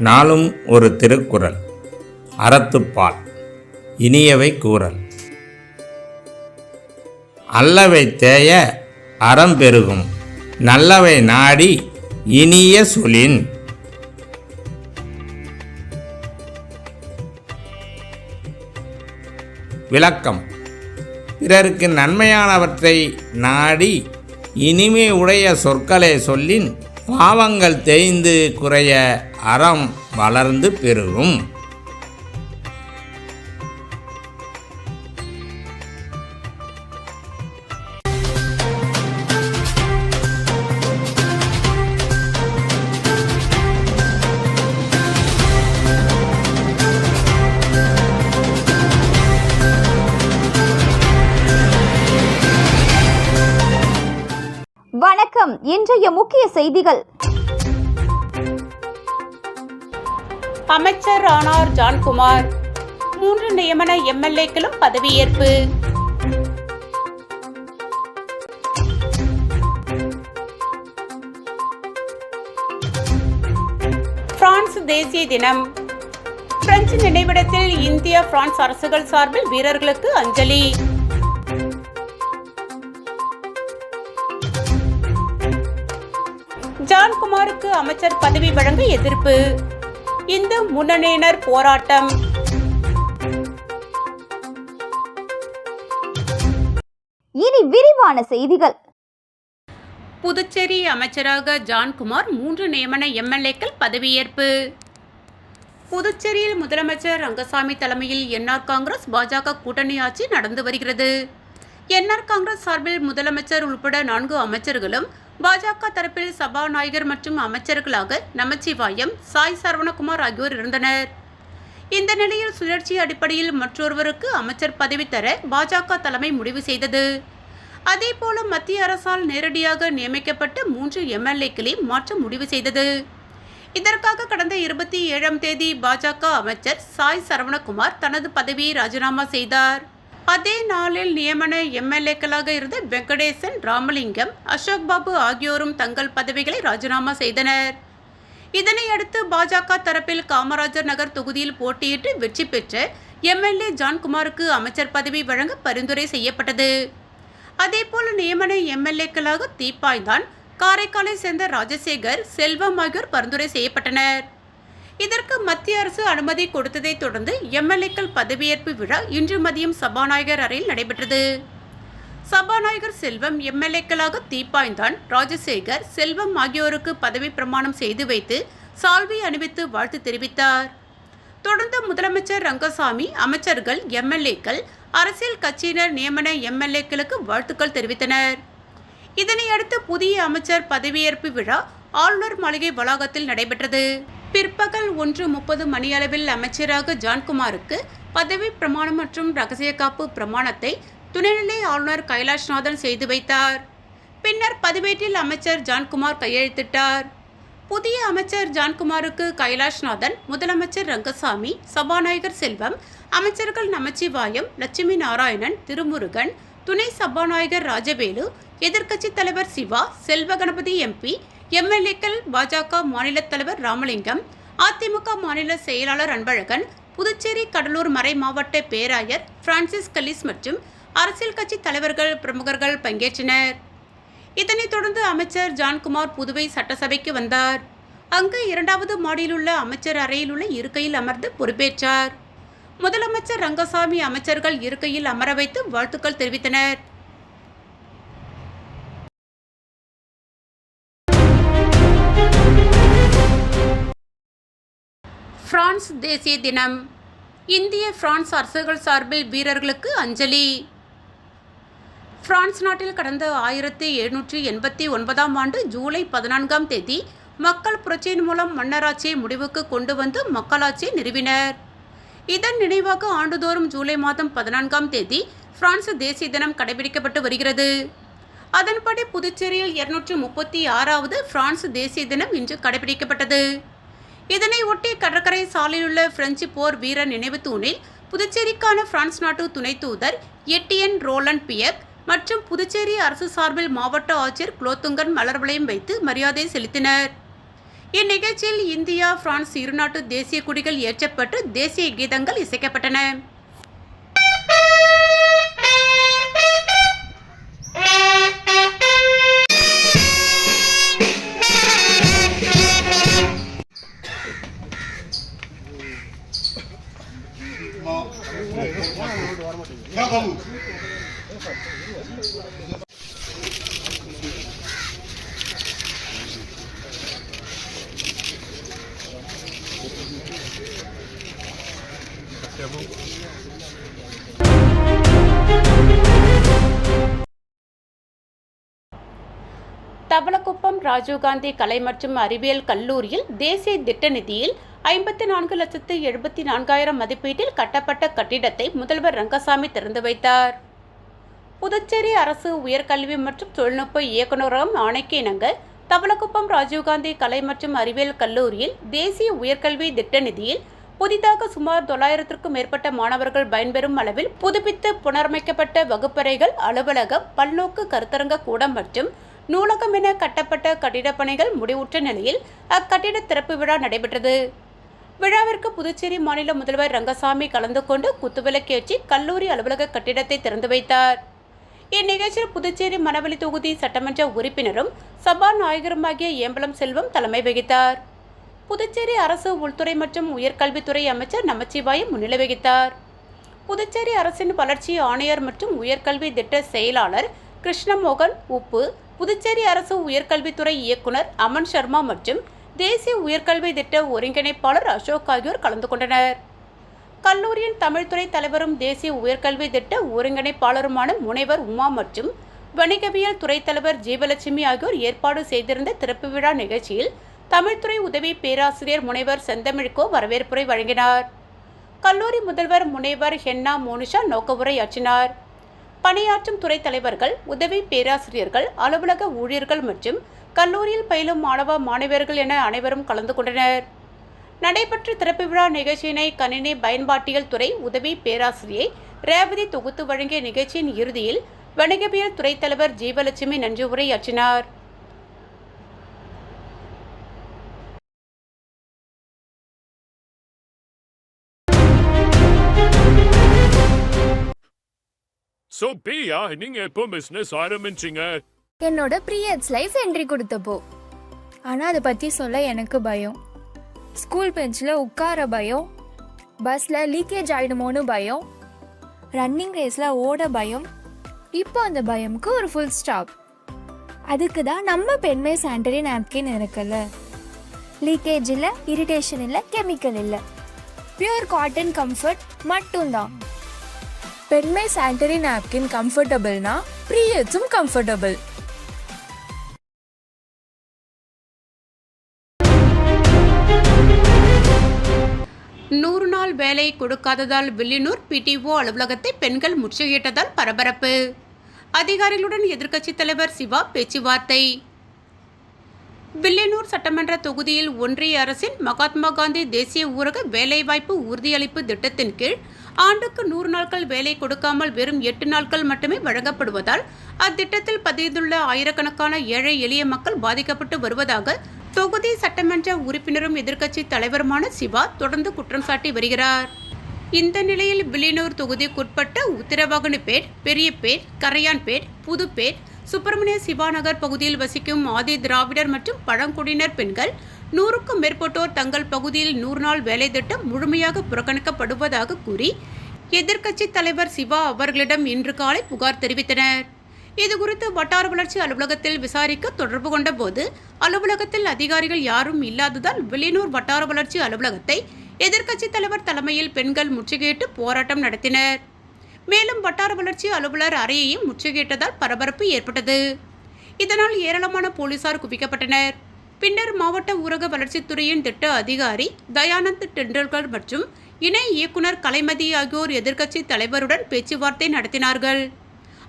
நாளும் ஒரு திருக்குறள். அறத்துப்பால் இனியவை கூறல். அல்லவை தேய அறம் பெருகும். நல்லவை நாடி இனிய சொலின் விளக்கம். பிறருக்கு நன்மையானவற்றை நாடி இனிமை உடைய சொற்களை சொல்லின் பாவங்கள் தேய்ந்து குறைய அறம் வளர்ந்து பெருகும். வணக்கம். இன்றைய முக்கிய செய்திகள். அமைச்சர் ஆனார் ஜான்குமார். மூன்று நியமன எம்எல்ஏக்களும் பதவியேற்பு. பிரான்ஸ் தேசிய தினம். பிரெஞ்சு நினைவிடத்தில் இந்திய பிரான்ஸ் அரசுகள் சார்பில் வீரர்களுக்கு அஞ்சலி. ஜான்குமாருக்கு அமைச்சர் பதவி வழங்க எதிர்ப்பு. இந்து முன்னணியினர் போராட்டம். இனி விரிவான செய்திகள். புதுச்சேரி அமைச்சராக ஜான்குமார் மூன்று நியமன எம்எல்ஏக்கள் பதவியேற்பு. புதுச்சேரியில் முதலமைச்சர் ரங்கசாமி தலைமையில் என்ஆர் காங்கிரஸ் பாஜக கூட்டணி ஆட்சி நடந்து வருகிறது. என்ஆர் காங்கிரஸ் சார்பில் முதலமைச்சர் உள்பட நான்கு அமைச்சர்களும் பாஜக தரப்பில் சபாநாயகர் மற்றும் அமைச்சர்களாக நமச்சிவாயம் சாய் சரவணகுமார் ஆகியோர் இருந்தனர். இந்த நிலையில் சுழற்சி அடிப்படையில் மற்றொருவருக்கு அமைச்சர் பதவி தர பாஜக தலைமை முடிவு செய்தது. அதேபோல மத்திய அரசால் நேரடியாக நியமிக்கப்பட்ட மூன்று எம்எல்ஏக்களை மாற்ற முடிவு செய்தது. இதற்காக கடந்த இருபத்தி ஏழாம் தேதி பாஜக அமைச்சர் சாய் சரவணகுமார் தனது பதவியை ராஜினாமா செய்தார். அதே நாளில் நியமன எம்எல்ஏக்களாக இருந்த வெங்கடேசன் ராமலிங்கம் அசோக் பாபு ஆகியோரும் தங்கள் பதவிகளை ராஜினாமா செய்தனர். இதனையடுத்து பாஜக தரப்பில் காமராஜர் நகர் தொகுதியில் போட்டியிட்டு வெற்றி பெற்ற எம்எல்ஏ ஜான்குமாருக்கு அமைச்சர் பதவி வழங்க பரிந்துரை செய்யப்பட்டது. அதேபோல நியமன எம்எல்ஏக்களாக தீப்பாய்தான் காரைக்காலை சேர்ந்த ராஜசேகர் செல்வம் ஆகியோர் பரிந்துரை செய்யப்பட்டனர். இதற்கு மத்திய அரசு அனுமதி கொடுத்ததைத் தொடர்ந்து எம்எல்ஏக்கள் பதவியேற்பு விழா இன்று மதியம் சபாநாயகர் அறையில் நடைபெற்றது. சபாநாயகர் செல்வம் எம்எல்ஏக்களாக தீப்பாய்ந்தான். ராஜசேகர் செல்வம் ஆகியோருக்கு பதவி பிரமாணம் செய்து வைத்து சால்வை அணிவித்து வாழ்த்து தெரிவித்தார். தொடர்ந்து முதலமைச்சர் ரங்கசாமி அமைச்சர்கள் எம்எல்ஏக்கள் அரசியல் கட்சியினர் நியமன எம்எல்ஏக்களுக்கு வாழ்த்துக்கள் தெரிவித்தனர். இதனையடுத்து புதிய அமைச்சர் பதவியேற்பு விழா ஆளுநர் மாளிகை வளாகத்தில் நடைபெற்றது. பிற்பகல் ஒன்று முப்பது மணியளவில் அமைச்சராக ஜான்குமாருக்கு பதவி பிரமாணம் மற்றும் ரகசிய காப்பு பிரமாணத்தை துணைநிலை ஆளுநர் கைலாஷ்நாதன் செய்து வைத்தார். பின்னர் பதிவேட்டில் அமைச்சர் ஜான்குமார் கையெழுத்திட்டார். புதிய அமைச்சர் ஜான்குமாருக்கு கைலாஷ்நாதன் முதலமைச்சர் ரங்கசாமி சபாநாயகர் செல்வம் அமைச்சர்கள் நமச்சிவாயம் லட்சுமி நாராயணன் திருமுருகன் துணை சபாநாயகர் ராஜவேலு எதிர்க்கட்சித் தலைவர் சிவா செல்வ கணபதி எம்பி எம்எல்ஏக்கள் பாஜக மாநில தலைவர் ராமலிங்கம் அதிமுக மாநில செயலாளர் அன்பழகன் புதுச்சேரி கடலூர் மறை மாவட்ட பேராயர் பிரான்சிஸ் கலிஸ் மற்றும் அரசியல் கட்சி தலைவர்கள் பிரமுகர்கள் பங்கேற்றனர். இதனைத் தொடர்ந்து அமைச்சர் ஜான்குமார் புதுவை சட்டசபைக்கு வந்தார். அங்கு இரண்டாவது மாடியில் உள்ள அமைச்சர் அறையில் உள்ள இருக்கையில் அமர்ந்து பொறுப்பேற்றார். முதலமைச்சர் ரங்கசாமி அமைச்சர்கள் இருக்கையில் அமர வைத்து வாழ்த்துக்கள் தெரிவித்தனர். பிரான்ஸ் தேசிய தினம். இந்திய பிரான்ஸ் அரசுகள் சார்பில் வீரர்களுக்கு அஞ்சலி. பிரான்ஸ் நாட்டில் கடந்த ஆயிரத்தி எழுநூற்றி எண்பத்தி ஒன்பதாம் ஆண்டு ஜூலை பதினான்காம் தேதி மக்கள் புரட்சியின் மூலம் மன்னராட்சியை முடிவுக்கு கொண்டு வந்து மக்களாட்சியை நிறுவினர். இதன் நினைவாக ஆண்டுதோறும் ஜூலை மாதம் பதினான்காம் தேதி பிரான்ஸ் தேசிய தினம் கடைபிடிக்கப்பட்டு வருகிறது. அதன்படி புதுச்சேரியில் இருநூற்றி முப்பத்தி ஆறாவது பிரான்ஸ் தேசிய தினம் இன்று கடைபிடிக்கப்பட்டது. இதனை ஒட்டி கடற்கரை சாலையில் உள்ள பிரெஞ்சு போர் வீரர் நினைவு தூணில் புதுச்சேரிக்கான பிரான்ஸ் நாட்டு துணை தூதர் எட்டியன் ரோலண்ட் பியக் மற்றும் புதுச்சேரி அரசு சார்பில் மாவட்ட ஆட்சியர் குலோத்துங்கன் மலர் வளையம் வைத்து மரியாதை செலுத்தினர். இந்நிகழ்ச்சியில் இந்தியா பிரான்ஸ் இருநாட்டு தேசிய கொடிகள் ஏற்றப்பட்டு தேசிய கீதங்கள் இசைக்கப்பட்டன. ராஜீவ்காந்தி கலை மற்றும் அறிவியல் கல்லூரியில் தேசிய திட்ட நிதியில் ஐம்பத்தி நான்கு லட்சத்து எழுபத்தி நான்காயிரம் மதிப்பீட்டில் கட்டப்பட்ட கட்டிடத்தை முதல்வர் ரங்கசாமி திறந்து வைத்தார். புதுச்சேரி அரசு உயர்கல்வி மற்றும் தொழில்நுட்ப இயக்குநரகம் ஆணைக்கு இணங்க தவளக்குப்பம் ராஜீவ்காந்தி கலை மற்றும் அறிவியல் கல்லூரியில் தேசிய உயர்கல்வி திட்ட நிதியில் புதிதாக சுமார் தொள்ளாயிரத்திற்கும் மேற்பட்ட மாணவர்கள் பயன்பெறும் அளவில் புதுப்பித்து புனரமைக்கப்பட்ட வகுப்பறைகள் அலுவலகம் பல்நோக்கு கருத்தரங்க கூடம் மற்றும் நூலகம் என கட்டப்பட்ட கட்டிடப் பணிகள் முடிவுற்ற நிலையில் அக்கட்டிட திறப்பு விழா நடைபெற்றது. விழாவிற்கு புதுச்சேரி மாநில முதல்வர் ரங்கசாமி கலந்து கொண்டு குத்துவிளக்கேற்றி கல்லூரி அலுவலக கட்டிடத்தை திறந்து வைத்தார். இந்நிகழ்ச்சியில் புதுச்சேரி மணவெளி தொகுதி சட்டமன்ற உறுப்பினரும் சபாநாயகருமாகிய ஏம்பலம் செல்வம் தலைமை வகித்தார். புதுச்சேரி அரசு உள்துறை மற்றும் உயர்கல்வித்துறை அமைச்சர் நமச்சிவாயம் முன்னிலை வகித்தார். புதுச்சேரி அரசின் வளர்ச்சி ஆணையர் மற்றும் உயர்கல்வி திட்ட செயலாளர் கிருஷ்ணமோகன் உப்பு புதுச்சேரி அரசு உயர்கல்வித்துறை இயக்குனர் அமன் சர்மா மற்றும் தேசிய உயர்கல்வி திட்ட ஒருங்கிணைப்பாளர் அசோக் ஆகியோர் கலந்து கொண்டனர். கல்லூரியின் தமிழ்துறை தலைவரும் தேசிய உயர்கல்வி திட்ட ஒருங்கிணைப்பாளருமான முனைவர் உமா மற்றும் வணிகவியல் துறை தலைவர் ஜீவலட்சுமி ஆகியோர் ஏற்பாடு செய்திருந்த திறப்பு விழா நிகழ்ச்சியில் தமிழ்துறை உதவி பேராசிரியர் முனைவர் செந்தமிழ்கோ வரவேற்புரை வழங்கினார். கல்லூரி முதல்வர் முனைவர் ஹென்னா மோனிஷா நோக்கவுரையாற்றினார். பணியாற்றும் துறை தலைவர்கள் உதவி பேராசிரியர்கள் அலுவலக ஊழியர்கள் மற்றும் கல்லூரியில் பயிலும் மாணவ மாணவியர்கள் என அனைவரும் கலந்து கொண்டனர். நடைபெற்ற திறப்பு விழா நிகழ்ச்சியினை கணினி பயன்பாட்டியல் துறை உதவி பேராசிரியை ரேவதி தொகுத்து வழங்கிய நிகழ்ச்சியின் இறுதியில் வணிகவியல் துறை தலைவர் ஜீவலட்சுமி நன்றி உரையாற்றினார் ஸோ பிரியா நீங்க எப்போ பிசினஸ் ஆரம்பிச்சீங்க? என்னோட ப்ரீயட்ஸ் லைஃப் என்ட்ரி கொடுத்தப்போ. ஆனால் அதை பற்றி சொல்ல எனக்கு பயம். ஸ்கூல் பெஞ்சில் உட்கார பயம். பஸ்ஸில் லீக்கேஜ் ஆகிடுமோன்னு பயம். ரன்னிங் ரேஸில் ஓட பயம். இப்போ அந்த பயமுக்கு ஒரு ஃபுல் ஸ்டாப் அதுக்கு தான் நம்ம பெண்மை சாண்டரி நாப்கின் இருக்குல்ல. லீக்கேஜ் இல்லை இரிட்டேஷன் இல்லை கெமிக்கல் இல்லை. பியூர் காட்டன் கம்ஃபர்ட் மட்டும்தான். பெண்மை சானிட்டரி நாப்கின் கம்ஃபர்டபுள்னா ப்ரீயட்ஸும் கம்ஃபர்டபுள் நூறு நாள் வேலை கொடுக்காததால் வில்லியனூர் பிடிஓ அலுவலகத்தை பெண்கள் முற்றுகையிட்டதால் பரபரப்பு. அதிகாரிகளுடன் எதிர்க்கட்சித் தலைவர் சிவா பேச்சுவார்த்தை. வில்லியனூர் சட்டமன்ற தொகுதியில் ஒன்றிய அரசின் மகாத்மா காந்தி தேசிய ஊரக வேலைவாய்ப்பு உறுதியளிப்பு திட்டத்தின் கீழ் ஆண்டுக்கு நூறு நாட்கள் வேலை கொடுக்காமல் வெறும் எட்டு நாட்கள் மட்டுமே வழங்கப்படுவதால் அத்திட்டத்தில் பதிந்துள்ள ஆயிரக்கணக்கான ஏழை எளிய மக்கள் பாதிக்கப்பட்டு வருவதாக தொகுதி சட்டமன்ற உறுப்பினரும் எதிர்க்கட்சி தலைவருமான சிவா தொடர்ந்து குற்றம் சாட்டி வருகிறார். இந்த நிலையில் வில்லியனூர் தொகுதிக்குட்பட்ட உத்திரவாகனப்பேட் பெரியப்பேட் கரையான்பேட் புதுப்பேட் சுப்பிரமணிய சிவாநகர் பகுதியில் வசிக்கும் ஆதி திராவிடர் மற்றும் பழங்குடியினர் பெண்கள் நூறுக்கும் மேற்பட்டோர் தங்கள் பகுதியில் நூறு நாள் வேலை திட்டம் முழுமையாக புறக்கணிக்கப்படுவதாக கூறி எதிர்க்கட்சி தலைவர் சிவா அவர்களிடம் இன்று காலை புகார் தெரிவித்தனர். இதுகுறித்து வட்டார வளர்ச்சி அலுவலகத்தில் விசாரிக்க தொடர்பு கொண்டபோது அலுவலகத்தில் அதிகாரிகள் யாரும் இல்லாததால் வெளியூர் வட்டார வளர்ச்சி அலுவலகத்தை எதிர்க்கட்சித் தலைவர் தலைமையில் பெண்கள் முற்றுகையிட்டு போராட்டம் நடத்தினர். மேலும் வட்டார வளர்ச்சி அலுவலர் அறையையும் முற்றுகையிட்டதால் பரபரப்பு ஏற்பட்டது. இதனால் ஏராளமான போலீசார் குவிக்கப்பட்டனர். பின்னர் மாவட்ட ஊரக வளர்ச்சித்துறையின் திட்ட அதிகாரி தயானந்த் டெண்டுல்கர் மற்றும் இணை இயக்குனர் கலைமதி ஆகியோர் எதிர்க்கட்சி தலைவருடன் பேச்சுவார்த்தை நடத்தினார்கள்.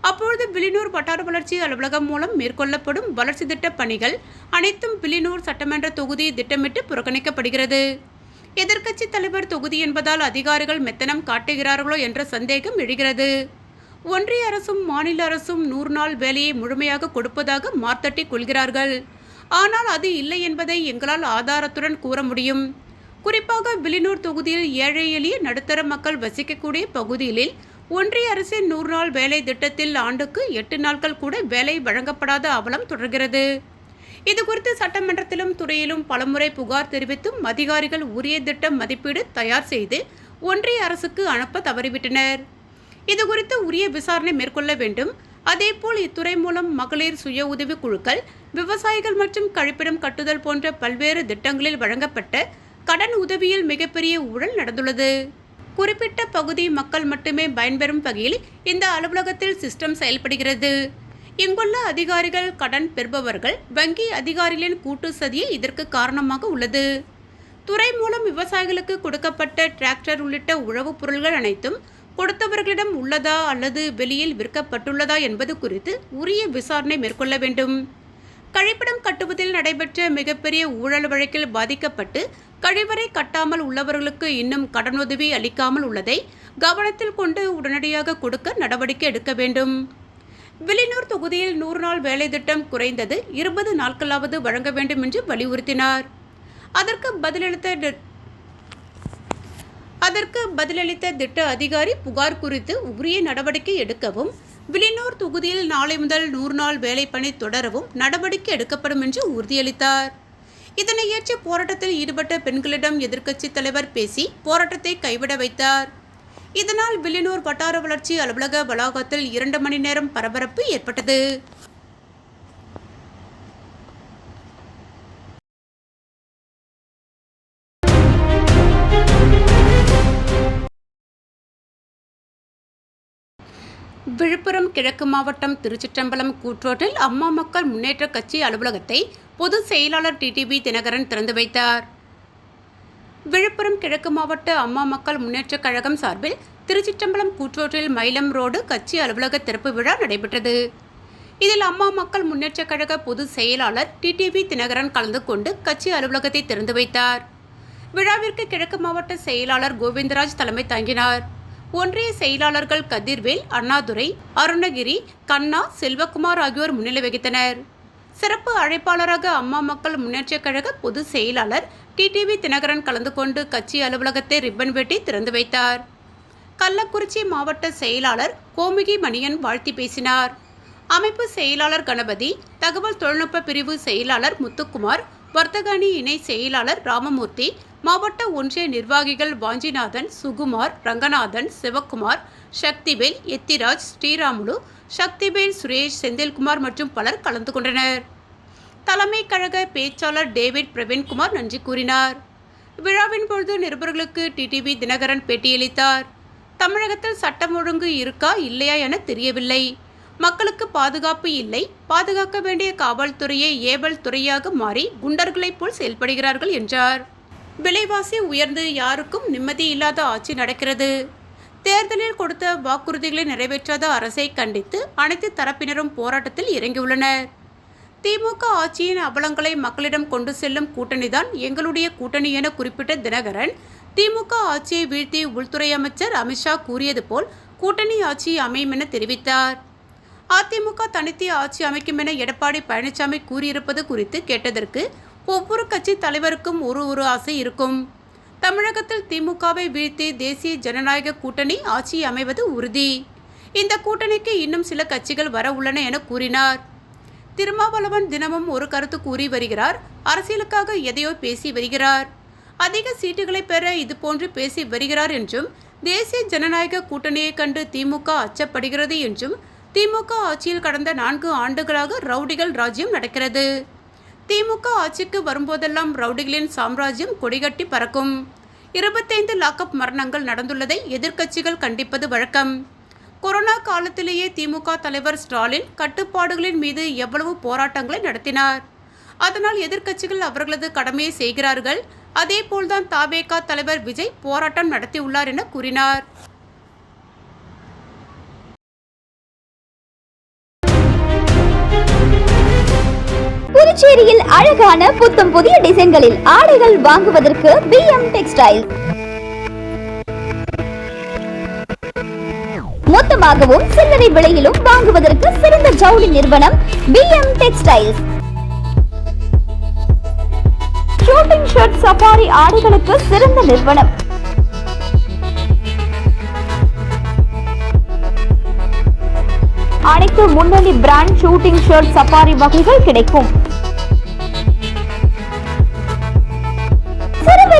அப்பொழுது வில்லியனூர் வட்டார வளர்ச்சி அலுவலகம் மூலம் மேற்கொள்ளப்படும் வளர்ச்சி திட்ட பணிகள் அனைத்தும் வில்லியனூர் சட்டமன்ற தொகுதி திட்டமிட்டு புறக்கணிக்கப்படுகிறது. எதிர்க்கட்சி தலைவர் தொகுதி என்பதால் அதிகாரிகள் மெத்தனம் காட்டுகிறார்களோ என்ற சந்தேகம் எழுகிறது. ஒன்றிய அரசும் மாநில அரசும் நூறு நாள் வேலையை முழுமையாக கொடுப்பதாக மார்த்தட்டி கொள்கிறார்கள். ஆனால் அது இல்லை என்பதை எங்களால் ஆதாரத்துடன் கூற முடியும். குறிப்பாக வில்லியனூர் தொகுதியில் ஏழை எளிய நடுத்தர மக்கள் வசிக்கக்கூடிய பகுதிகளில் ஒன்றிய அரசின் நூறு நாள் வேலை திட்டத்தில் ஆண்டுக்கு எட்டு நாட்கள் கூட வேலை வழங்கப்படாத அவலம் தொடர்கிறது. இதுகுறித்து சட்டமன்றத்திலும் துறையிலும் பலமுறை புகார் தெரிவித்தும் அதிகாரிகள் உரிய திட்டம் மதிப்பீடு தயார் செய்து ஒன்றிய அரசுக்கு அனுப்ப தவறிவிட்டனர். இது குறித்து உரிய விசாரணை மேற்கொள்ள வேண்டும். அதேபோல் இத்துறை மூலம் மகளிர் சுய உதவி குழுக்கள் விவசாயிகள் மற்றும் கழிப்பிடம் கட்டுதல் போன்ற பல்வேறு திட்டங்களில் வழங்கப்பட்ட கடன் உதவியில் மிகப்பெரிய ஊழல் நடந்துள்ளது. குறிப்பிட்ட பகுதி மக்கள் மட்டுமே பயன்பெறும் வகையில் இந்த அலுவலகத்தில் சிஸ்டம் செயல்படுகிறது. இங்குள்ள அதிகாரிகள் கடன் பெறுபவர்கள் வங்கி அதிகாரிகளின் கூட்டு சதியே இதற்கு காரணமாக உள்ளது. துறை மூலம் விவசாயிகளுக்கு கொடுக்கப்பட்ட டிராக்டர் உள்ளிட்ட உழவுப் பொருள்கள் அனைத்தும் கொடுத்தவர்களிடம் உள்ளதா அல்லது வெளியில் விற்கப்பட்டுள்ளதா என்பது குறித்து உரிய விசாரணை மேற்கொள்ள வேண்டும். கழிப்பிடம் கட்டுவதில் நடைபெற்ற மிகப்பெரிய ஊழல் வழக்கில் பாதிக்கப்பட்டு கழிவறை கட்டாமல் உள்ளவர்களுக்கு இன்னும் கடனுதவி அளிக்காமல் உள்ளதை கவனத்தில் கொண்டு உடனடியாக கொடுக்க நடவடிக்கை எடுக்க வேண்டும். வில்லியனூர் தொகுதியில் நூறு நாள் வேலை திட்டம் குறைந்தது இருபது நாட்களாவது வழங்க வேண்டும் என்று வலியுறுத்தினார். அதற்கு பதிலளித்த அதற்கு பதிலளித்த திட்ட அதிகாரி புகார் குறித்து உரிய நடவடிக்கை எடுக்கவும் வில்லியனூர் தொகுதியில் நாளை முதல் நூறு நாள் வேலைப்பணி தொடரவும் நடவடிக்கை எடுக்கப்படும் என்று உறுதியளித்தார். இதனை ஏற்று போராட்டத்தில் ஈடுபட்ட பெண்களிடம் எதிர்க்கட்சித் தலைவர் பேசி போராட்டத்தை கைவிட வைத்தார். இதனால் வில்லியனூர் வட்டார வளர்ச்சி அலுவலக வளாகத்தில் இரண்டு மணி நேரம் பரபரப்பு ஏற்பட்டது. விழுப்புரம் கிழக்கு மாவட்டம் திருச்சிற்றம்பலம் கூற்றோட்டில் அம்மா மக்கள் முன்னேற்ற கட்சி அலுவலகத்தை பொதுச் செயலாளர் டிடிவி தினகரன் திறந்து வைத்தார். விழுப்புரம் கிழக்கு மாவட்ட அம்மா மக்கள் முன்னேற்றக் கழகம் சார்பில் திருச்சிற்றம்பலம் கூற்றோற்றில் மயிலம் ரோடு கட்சி அலுவலக திறப்பு விழா நடைபெற்றது. இதில் அம்மா மக்கள் முன்னேற்றக் கழக பொதுச் செயலாளர் டிடிவி தினகரன் கலந்து கொண்டு கட்சி அலுவலகத்தை திறந்து வைத்தார். விழாவிற்கு கிழக்கு மாவட்ட செயலாளர் கோவிந்தராஜ் தலைமை தாங்கினார். ஒன்றிய செயலாளர்கள் கதிர்வேல் அண்ணாதுரை அருணகிரி கண்ணா செல்வகுமார் ஆகியோர் முன்னிலை வகித்தனர். சிறப்பு அழைப்பாளராக அம்மா மக்கள் முன்னேற்றக் கழக பொதுச் செயலாளர் டிடிவி தினகரன் கலந்து கொண்டு கட்சி அலுவலகத்தை ரிப்பன் வெட்டி திறந்து வைத்தார். கள்ளக்குறிச்சி மாவட்ட செயலாளர் கோமுகி மணியன் வாழ்த்தி பேசினார். அமைப்பு செயலாளர் கணபதி தகவல் தொழில்நுட்ப பிரிவு செயலாளர் முத்துக்குமார் வர்த்தக அணி இணை செயலாளர் ராமமூர்த்தி மாவட்ட ஒன்றிய நிர்வாகிகள் வாஞ்சிநாதன் சுகுமார் ரங்கநாதன் சிவக்குமார் சக்திவேல் எத்திராஜ் ஸ்ரீராமுலு சக்திவேல் சுரேஷ் செந்தில்குமார் மற்றும் பலர் கலந்து கொண்டனர். தலைமை கழக பேச்சாளர் டேவிட் பிரவீன்குமார் நன்றி கூறினார். விழாவின் பொழுது நிருபர்களுக்கு டிடிவி தினகரன் பேட்டியளித்தார். தமிழகத்தில் சட்டம் ஒழுங்கு இருக்கா இல்லையா என தெரியவில்லை. மக்களுக்கு பாதுகாப்பு இல்லை. பாதுகாக்க வேண்டிய காவல்துறையை ஏவல் துறையாக மாறி குண்டர்களைப் போல் செயல்படுகிறார்கள் என்றார். விலைவாசி உயர்ந்து யாருக்கும் நிம்மதி இல்லாத ஆட்சி நடக்கிறது. தேர்தலில் கொடுத்த வாக்குறுதிகளை நிறைவேற்றாத அரசை கண்டித்து அனைத்து தரப்பினரும் போராட்டத்தில் இறங்கியுள்ளனர். திமுக ஆட்சியின் அவலங்களை மக்களிடம் கொண்டு செல்லும் கூட்டணிதான் எங்களுடைய கூட்டணி என குறிப்பிட்ட தினகரன். திமுக ஆட்சியை வீழ்த்தி உள்துறை அமைச்சர் அமித்ஷா கூறியது போல் கூட்டணி ஆட்சி அமையும் என தெரிவித்தார். அதிமுக தனித்து ஆட்சி அமைக்கும் என எடப்பாடி பழனிசாமி கூறியிருப்பது குறித்து கேட்டதற்கு ஒவ்வொரு கட்சி தலைவருக்கும் ஒரு ஒரு ஆசை இருக்கும். தமிழகத்தில் திமுகவை வீழ்த்தி தேசிய ஜனநாயக கூட்டணி ஆட்சி அமைவது உறுதி. இந்த கூட்டணிக்கு இன்னும் சில கட்சிகள் வர உள்ளன என கூறினார். திருமாவளவன் தினமும் ஒரு கருத்து கூறி வருகிறார். அரசியலுக்காக எதையோ பேசி வருகிறார். அதிக சீட்டுகளை பெற இதுபோன்று பேசி வருகிறார் என்றும் தேசிய ஜனநாயக கூட்டணியை கண்டு திமுக அச்சப்படுகிறது என்றும் திமுக ஆட்சியில் கடந்த நான்கு ஆண்டுகளாக ரவுடிகள் ராஜ்யம் நடக்கிறது. திமுக ஆட்சிக்கு வரும்போதெல்லாம் ரவுடிகளின் சாம்ராஜ்யம் கொடிகட்டி பறக்கும். இருபத்தைந்து லாக்அப் மரணங்கள் நடந்துள்ளதை எதிர்க்கட்சிகள் கண்டிப்பது வழக்கம். கொரோனா காலத்திலேயே திமுக தலைவர் ஸ்டாலின் கட்டுப்பாடுகளின் மீது எவ்வளவு போராட்டங்களை நடத்தினார்? அதனால் எதிர்க்கட்சிகள் அவர்களது கடமையை செய்கிறார்கள். அதேபோல்தான் தாவேகா தலைவர் விஜய் போராட்டம் நடத்தியுள்ளார் என கூறினார். புதுச்சேரியில் அழகான புத்தம் புதிய டிசைன்களில் ஆடைகள் வாங்குவதற்கு பிஎம் டெக்ஸ்டைல் மொத்தமாகவும் சில்லறை விலையிலும் வாங்குவதற்கு சிறந்த ஜவுளி நிறுவனம் P M textiles shooting shirt safari ஆடைகளுக்கு சிறந்த நிறுவனம். அனைத்து முன்னணி பிராண்ட் ஷூட்டிங் ஷர்ட் சஃபாரி வகைகள் கிடைக்கும்.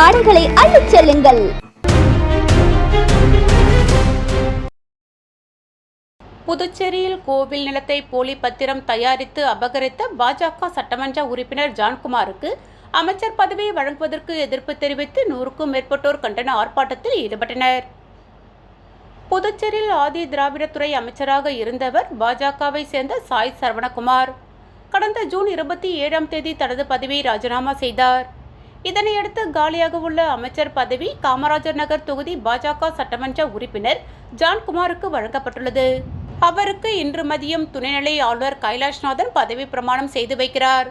ஆடைகளை அள்ளிச் செல்லுங்கள். புதுச்சேரியில் கோவில் நிலத்தை போலி பத்திரம் தயாரித்து அபகரித்த பாஜக சட்டமன்ற உறுப்பினர் ஜான்குமாருக்கு அமைச்சர் பதவியை வழங்குவதற்கு எதிர்ப்பு தெரிவித்து நூறுக்கும் மேற்பட்டோர் கண்டன ஆர்ப்பாட்டத்தில் ஈடுபட்டனர். புதுச்சேரியில் ஆதி திராவிடத்துறை அமைச்சராக இருந்தவர் பாஜகவை சேர்ந்த சாய் சரவணகுமார். கடந்த ஜூன் இருபத்தி ஏழாம் தேதி தனது பதவியை ராஜினாமா செய்தார். இதனையடுத்து காலியாக உள்ள அமைச்சர் பதவி காமராஜர் நகர் தொகுதி பாஜக சட்டமன்ற உறுப்பினர் ஜான்குமாருக்கு வழங்கப்பட்டுள்ளது. அவருக்கு இன்று மதியம் துணைநிலை ஆளுநர் கைலாஷ்நாதன் பதவி பிரமாணம் செய்து வைக்கிறார்.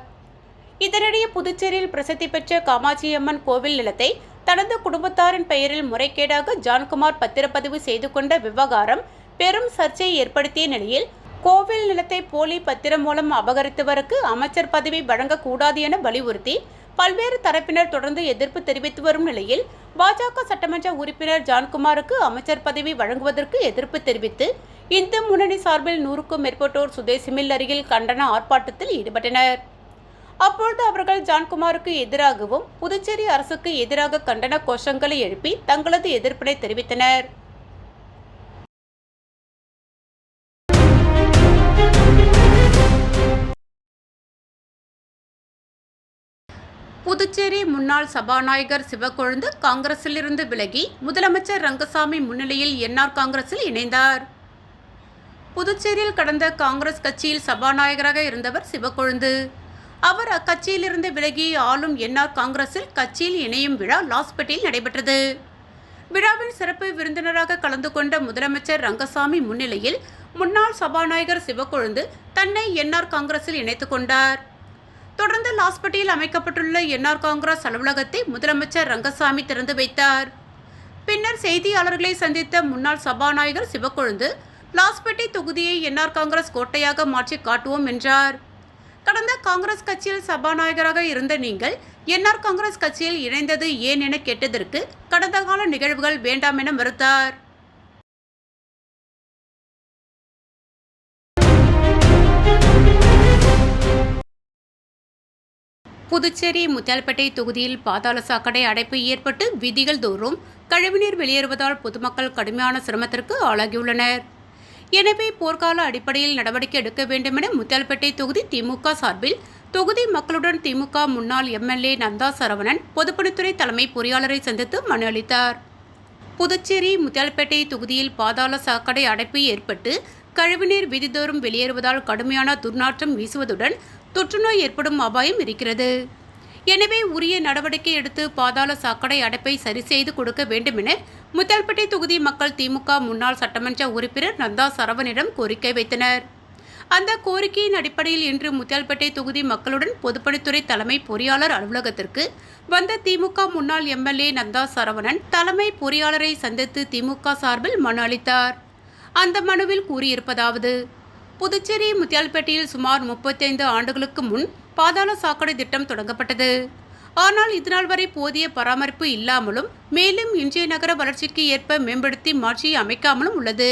இதனிடையே புதுச்சேரியில் பிரசித்தி பெற்ற காமாட்சியம்மன் கோவில் நிலத்தை தனது குடும்பத்தாரின் பெயரில் முறைகேடாக ஜான்குமார் பத்திரப்பதிவு செய்து கொண்ட விவகாரம் பெரும் சர்ச்சையை ஏற்படுத்திய நிலையில் கோவில் நிலத்தை போலி பத்திரம் மூலம் அபகரித்தவருக்கு அமைச்சர் பதவி வழங்கக்கூடாது என வலியுறுத்தி பல்வேறு தரப்பினர் தொடர்ந்து எதிர்ப்பு தெரிவித்து வரும் நிலையில் பாஜக சட்டமன்ற உறுப்பினர் ஜான்குமாருக்கு அமைச்சர் பதவி வழங்குவதற்கு எதிர்ப்பு தெரிவித்து இந்து முன்னணி சார்பில் நூறுக்கும் மேற்பட்டோர் சுதேசிமில் அருகில் கண்டன ஆர்ப்பாட்டத்தில் ஈடுபட்டனர். அப்பொழுது அவர்கள் ஜான்குமாருக்கு எதிராகவும் புதுச்சேரி அரசுக்கு எதிராக கண்டன கோஷங்களை எழுப்பி தங்களது எதிர்ப்பினை தெரிவித்தனர். புதுச்சேரி முன்னாள் சபாநாயகர் சிவக்கொழுந்து காங்கிரசிலிருந்து விலகி முதலமைச்சர் ரங்கசாமி முன்னிலையில் என்ஆர் காங்கிரஸில் இணைந்தார். புதுச்சேரியில் கடந்த காங்கிரஸ் கட்சியில் சபாநாயகராக இருந்தவர் சிவக்கொழுந்து. அவர் அக்கட்சியிலிருந்து விலகி ஆளும் என்ஆர் காங்கிரஸில் கட்சியில் இணையும் விழா லாஸ்பேட்டையில் நடைபெற்றது. விழாவில் சிறப்பு விருந்தினராக கலந்து கொண்ட முதலமைச்சர் ரங்கசாமி முன்னிலையில் முன்னாள் சபாநாயகர் சிவக்கொழுந்து தன்னை என்ஆர் காங்கிரஸில் இணைத்துக் கொண்டார். தொடர்ந்து லாஸ்பட்டியில் அமைக்கப்பட்டுள்ள என்ஆர் காங்கிரஸ் அலுவலகத்தை முதலமைச்சர் ரங்கசாமி திறந்து வைத்தார். பின்னர் செய்தியாளர்களை சந்தித்த முன்னாள் சபாநாயகர் சிவக்கொழுந்து லாஸ்பேட்டை தொகுதியை என்ஆர் காங்கிரஸ் கோட்டையாக மாற்றி காட்டுவோம் என்றார். கடந்த காங்கிரஸ் கட்சியில் சபாநாயகராக இருந்த நீங்கள் என்ஆர் காங்கிரஸ் கட்சியில் இணைந்தது ஏன் என கேட்டதற்கு கடந்த கால நிகழ்வுகள் வேண்டாம் என மறுத்தார். புதுச்சேரி முத்தியால்பேட்டை தொகுதியில் பாதாள சாக்கடை அடைப்பு ஏற்பட்டு விதிகள் தோறும் கழிவுநீர் வெளியேறுவதால் பொதுமக்கள் கடுமையான சிரமத்திற்கு ஆளாகியுள்ளனர். எனவே போர்க்கால அடிப்படையில் நடவடிக்கை எடுக்க வேண்டும் என முத்தியால்பேட்டை தொகுதி திமுக சார்பில் தொகுதி மக்களுடன் திமுக முன்னாள் எம்எல்ஏ நந்தா சரவணன் பொதுப்பணித்துறை தலைமை பொறியாளரை சந்தித்து மனு அளித்தார். புதுச்சேரி முத்தியால்பேட்டை தொகுதியில் பாதாள சாக்கடை அடைப்பு ஏற்பட்டு கழிவுநீர் விதிதோறும் வெளியேறுவதால் கடுமையான துர்நாற்றம் வீசுவதுடன் தொற்றுநோய் ஏற்படும் அபாயம் இருக்கிறது. எனவே உரிய நடவடிக்கை எடுத்து பாதாள சாக்கடை அடைப்பை சரி செய்து கொடுக்க வேண்டும் என தொகுதி மக்கள் திமுக முன்னாள் சட்டமன்ற உறுப்பினர் நந்தா சரவணிடம் கோரிக்கை வைத்தனர். அந்த கோரிக்கையின் அடிப்படையில் இன்று முத்தியால்பேட்டை தொகுதி மக்களுடன் பொதுப்பணித்துறை தலைமை பொறியாளர் அலுவலகத்திற்கு வந்த திமுக முன்னாள் எம்எல்ஏ நந்தா சரவணன் தலைமை பொறியாளரை சந்தித்து திமுக சார்பில் மனு அளித்தார். அந்த மனுவில் கூறியிருப்பதாவது புதுச்சேரி முத்தியால்பேட்டையில் சுமார் முப்பத்தைந்து ஆண்டுகளுக்கு முன் பாதாள சாக்கடை திட்டம் தொடங்கப்பட்டது. ஆனால் இதுநாள் வரை போதிய பராமரிப்பு இல்லாமலும் மேலும் இன்றைய நகர வளர்ச்சிக்கு ஏற்ப மேம்படுத்தி மாற்றி அமைக்காமலும் உள்ளது.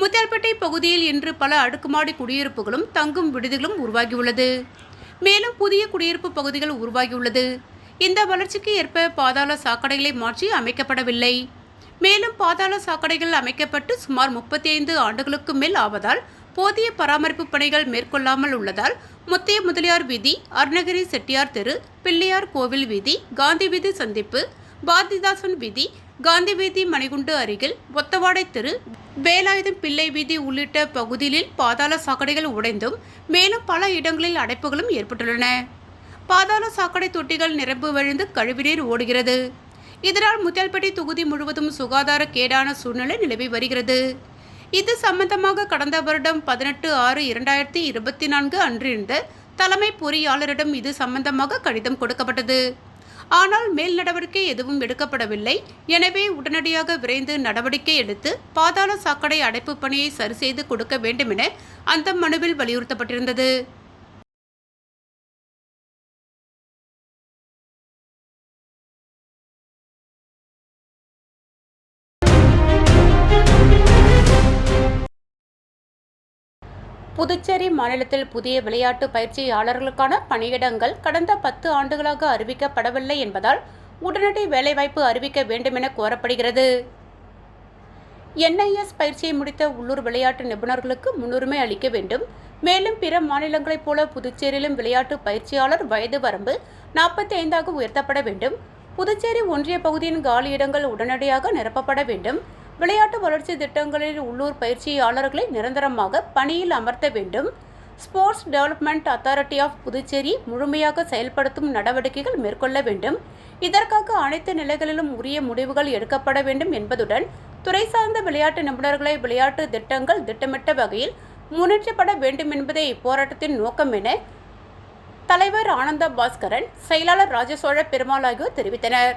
முத்தியால்பேட்டை பகுதியில் இன்று பல அடுக்குமாடி குடியிருப்புகளும் தங்கும் விடுதிகளும் உருவாகியுள்ளது. மேலும் புதிய குடியிருப்பு பகுதிகள் உருவாகியுள்ளது. இந்த வளர்ச்சிக்கு ஏற்ப பாதாள சாக்கடைகளை மாற்றி அமைக்கப்படவில்லை. மேலும் பாதாள சாக்கடைகள் அமைக்கப்பட்டு சுமார் முப்பத்தி ஐந்து ஆண்டுகளுக்கு மேல் ஆவதால் போதிய பராமரிப்பு பணிகள் மேற்கொள்ளாமல் உள்ளதால் முத்தைய முதலியார் வீதி அருணகிரி செட்டியார் தெரு பிள்ளையார் கோவில் வீதி காந்தி வீதி சந்திப்பு பாரதிதாசன் வீதி காந்தி வீதி மணிகுண்டு அருகில் ஒத்தவாடை தெரு வேலாயுதம் பிள்ளை வீதி உள்ளிட்ட பகுதிகளில் பாதாள சாக்கடைகள் உடைந்தும் மேலும் பல இடங்களில் அடைப்புகளும் ஏற்பட்டுள்ளன. பாதாள சாக்கடை தொட்டிகள் நிரம்பு வழிந்து கழிவுநீர் ஓடுகிறது. இதனால் முத்தியால்பேட்டை தொகுதி முழுவதும் சுகாதார கேடான சூழ்நிலை நிலவி வருகிறது. இது சம்பந்தமாக கடந்த வருடம் பதினெட்டு ஆறு இரண்டாயிரத்தி இருபத்தி நான்கு அன்றிருந்த தலைமை பொறியாளரிடம் இது சம்பந்தமாக கடிதம் கொடுக்கப்பட்டது. ஆனால் மேல் நடவடிக்கை எதுவும் எடுக்கப்படவில்லை. எனவே உடனடியாக விரைந்து நடவடிக்கை எடுத்து பாதாள சாக்கடை அடைப்பு பணியை சரி செய்து கொடுக்க வேண்டுமென அந்த மனுவில் வலியுறுத்தப்பட்டிருந்தது. புதுச்சேரி மாநிலத்தில் புதிய விளையாட்டு பயிற்சியாளர்களுக்கான பணியிடங்கள் கடந்த பத்து ஆண்டுகளாக அறிவிக்கப்படவில்லை என்பதால் உடனடி வேலைவாய்ப்பு அறிவிக்க வேண்டும் என கோரப்படுகிறது. என்ஐஎஸ் பயிற்சியை முடித்த உள்ளூர் விளையாட்டு நிபுணர்களுக்கு முன்னுரிமை அளிக்க வேண்டும். மேலும் பிற மாநிலங்களைப் போல புதுச்சேரியிலும் விளையாட்டு பயிற்சியாளர் வயது வரம்பு நாற்பத்தி ஐந்தாக உயர்த்தப்பட வேண்டும். புதுச்சேரி ஒன்றிய பகுதியின் காலியிடங்கள் உடனடியாக நிரப்பப்பட வேண்டும். விளையாட்டு வளர்ச்சி திட்டங்களில் உள்ளூர் பயிற்சியாளர்களை நிரந்தரமாக பணியில் அமர்த்த வேண்டும். Sports development authority of Puducherry முழுமையாக செயல்படுத்தும் நடவடிக்கைகள் மேற்கொள்ள வேண்டும். இதற்காக அனைத்து நிலைகளிலும் உரிய முடிவுகள் எடுக்கப்பட வேண்டும் என்பதுடன் துறை சார்ந்த விளையாட்டு நிபுணர்களை விளையாட்டு திட்டங்கள் திட்டமிட்ட வகையில் முன்னேற்றப்பட வேண்டும் என்பதே இப்போராட்டத்தின் நோக்கம் என தலைவர் ஆனந்த பாஸ்கரன் செயலாளர் ராஜசோழ பெருமாள் ஆகியோர் தெரிவித்தனர்.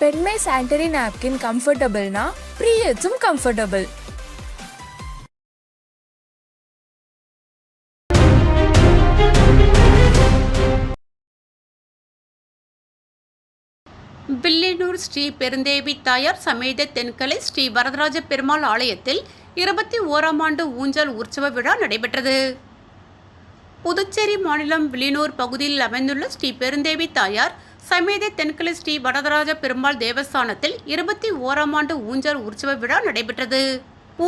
பெண்மை சானிட்டரி நாப்கின் கம்ஃபர்டபுள்னா ப்ரீயட்ஸும் கம்ஃபர்டபுள் பில்லினூர் ஸ்ரீ பெருந்தேவி தாயார் சமேத தென்கலை ஸ்ரீ வரதராஜ பெருமாள் ஆலயத்தில் இருபத்தி ஓராம் ஆண்டு ஊஞ்சல் உற்சவ விழா நடைபெற்றது. புதுச்சேரி மாநிலம் வில்லினூர் பகுதியில் அமைந்துள்ள ஸ்ரீ பெருந்தேவி தாயார் சமேத தென்கலை ஸ்ரீ வரதராஜ பெருமாள் தேவஸ்தானத்தில் இருபத்தி ஓராம் ஆண்டு ஊஞ்சல் உற்சவ விழா நடைபெற்றது.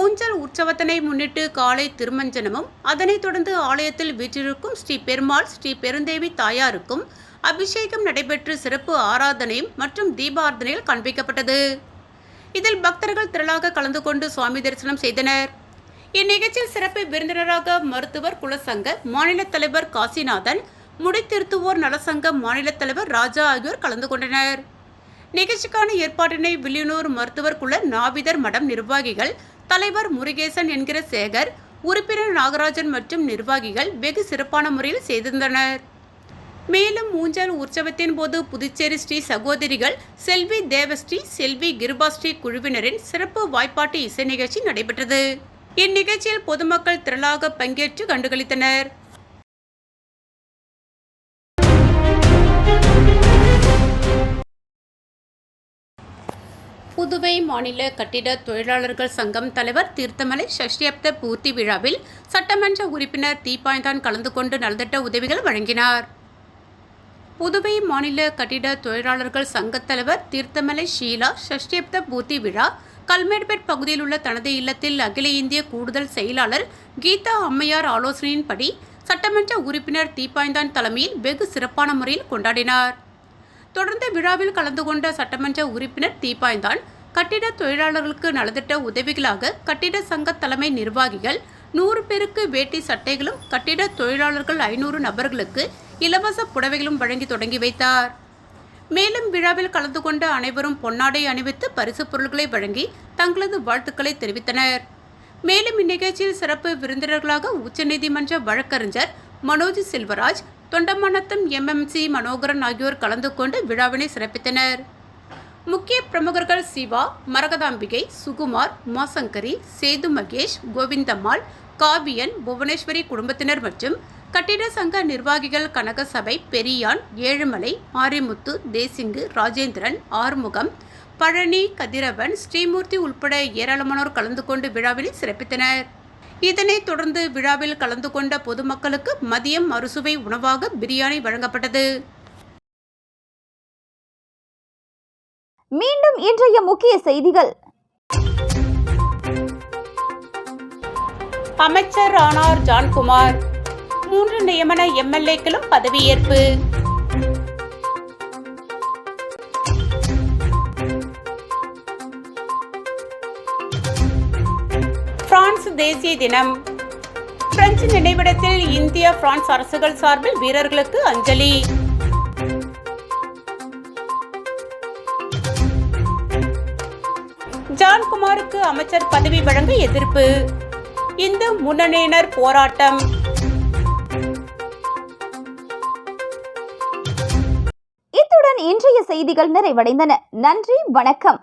ஊஞ்சல் உற்சவத்தினை முன்னிட்டு காலை திருமஞ்சனமும் அதனைத் தொடர்ந்து ஆலயத்தில் வீற்றிருக்கும் ஸ்ரீ பெருமாள் ஸ்ரீ பெருந்தேவி தாயாருக்கும் அபிஷேகம் நடைபெற்று சிறப்பு ஆராதனையும் மற்றும் தீபாராதனையில் காண்பிக்கப்பட்டது. இதில் பக்தர்கள் திரளாக கலந்து கொண்டு சுவாமி தரிசனம் செய்தனர். இந்நிகழ்ச்சியில் சிறப்பு விருந்தினராக மருத்துவர் குலசங்க மாநில தலைவர் காசிநாதன் முடித்திருத்துவோர் நலசங்க மாநில தலைவர் ராஜா ஆகியோர் கலந்து கொண்டனர். நிகழ்ச்சிக்கான ஏற்பாட்டினை வில்லியனூர் மருத்துவர் குல நாவிதர் மடம் நிர்வாகிகள் தலைவர் முருகேசன் என்கிற சேகர் உறுப்பினர் நாகராஜன் மற்றும் நிர்வாகிகள் வெகு சிறப்பான முறையில் செய்திருந்தனர். மேலும் ஊஞ்சல் உற்சவத்தின் போது புதுச்சேரி ஸ்ரீ சகோதரிகள் செல்வி தேவஸ்ரீ செல்வி கிருபாஸ்ரீ குழுவினரின் சிறப்பு வாய்ப்பாட்டு இசை நிகழ்ச்சி நடைபெற்றது. இந்நிகழ்ச்சியில் பொதுமக்கள் திரளாக பங்கேற்று கண்டுகளித்தனர். புதுவை மாநில கட்டிட தொழிலாளர்கள் சங்கம் தலைவர் தீர்த்தமலை சஷ்டியப்த பூர்த்தி விழாவில் சட்டமன்ற உறுப்பினர் தீபாய்தான் கலந்து கொண்டு நலத்திட்ட உதவிகள் வழங்கினார். புதுவை மாநில கட்டிட தொழிலாளர்கள் சங்கத் தலைவர் தீர்த்தமலை ஷீலா சஷ்டியப்த பூர்த்தி விழா கல்மேட்பேட் பகுதியில் உள்ள தனது இல்லத்தில் அகில இந்திய கூடுதல் செயலாளர் கீதா அம்மையார் ஆலோசனையின்படி சட்டமன்ற உறுப்பினர் தீபாய்ந்தான் தலைமையில் வெகு சிறப்பான முறையில் கொண்டாடினார். தொடர்ந்து விழாவில் கலந்து கொண்ட சட்டமன்ற உறுப்பினர் தீபாய்ந்தான் கட்டிட தொழிலாளர்களுக்கு நலத்திட்ட உதவிகளாக கட்டிட சங்க தலைமை நிர்வாகிகள் நூறு பேருக்கு வேட்டி சட்டைகளும் கட்டிட தொழிலாளர்கள் ஐநூறு நபர்களுக்கு இலவச புடவைகளும் வழங்கி தொடங்கி வைத்தார். மேலும் விழாவில் கலந்து கொண்ட அனைவரும் பொன்னாடை அணிவித்து பரிசுப் பொருட்களை வழங்கி தங்களது வாழ்த்துக்களை தெரிவித்தனர். மேலும் இந்நிகழ்ச்சியில் சிறப்பு விருந்தினர்களாக உச்சநீதிமன்ற வழக்கறிஞர் மனோஜ் செல்வராஜ் தொண்டமானத்தம் எம்எம்சி மனோகரன் ஆகியோர் கலந்து கொண்டு விழாவினை சிறப்பித்தனர். முக்கிய பிரமுகர்கள் சிவா மரகதாம்பிகை சுகுமார் உமாசங்கரி சேது மகேஷ் கோவிந்தம்மாள் காவியன் புவனேஸ்வரி குடும்பத்தினர் மற்றும் கட்டிட சங்க நிர்வாகிகள் கனகசபை பெரியான் ஏழுமலை மாரிமுத்து தேசிங்கு ராஜேந்திரன் ஆறுமுகம் பழனி கதிரவன் ஸ்ரீமூர்த்தி உட்பட ஏராளமானோர் கலந்து கொண்டு விழாவில் சிறப்பித்தனர். இதனைத் தொடர்ந்து விழாவில் கலந்து கொண்ட பொதுமக்களுக்கு மதியம் அறுசுவை உணவாக பிரியாணி வழங்கப்பட்டது. மீண்டும் இன்றைய முக்கிய செய்திகள். அமைச்சர் ஆனார் ஜான்குமார். மூன்று நியமன எம்எல்ஏக்களும் பதவியேற்பு. தேசிய தினம். பிரெஞ்சு நினைவிடத்தில் இந்திய பிரான்ஸ் அரசுகள் சார்பில் வீரர்களுக்கு அஞ்சலி. ஜான்குமாருக்கு அமைச்சர் பதவி வழங்க எதிர்ப்பு. இந்து முன்னணியினர் போராட்டம். இத்துடன் இன்றைய செய்திகள் நிறைவடைந்தன. நன்றி வணக்கம்.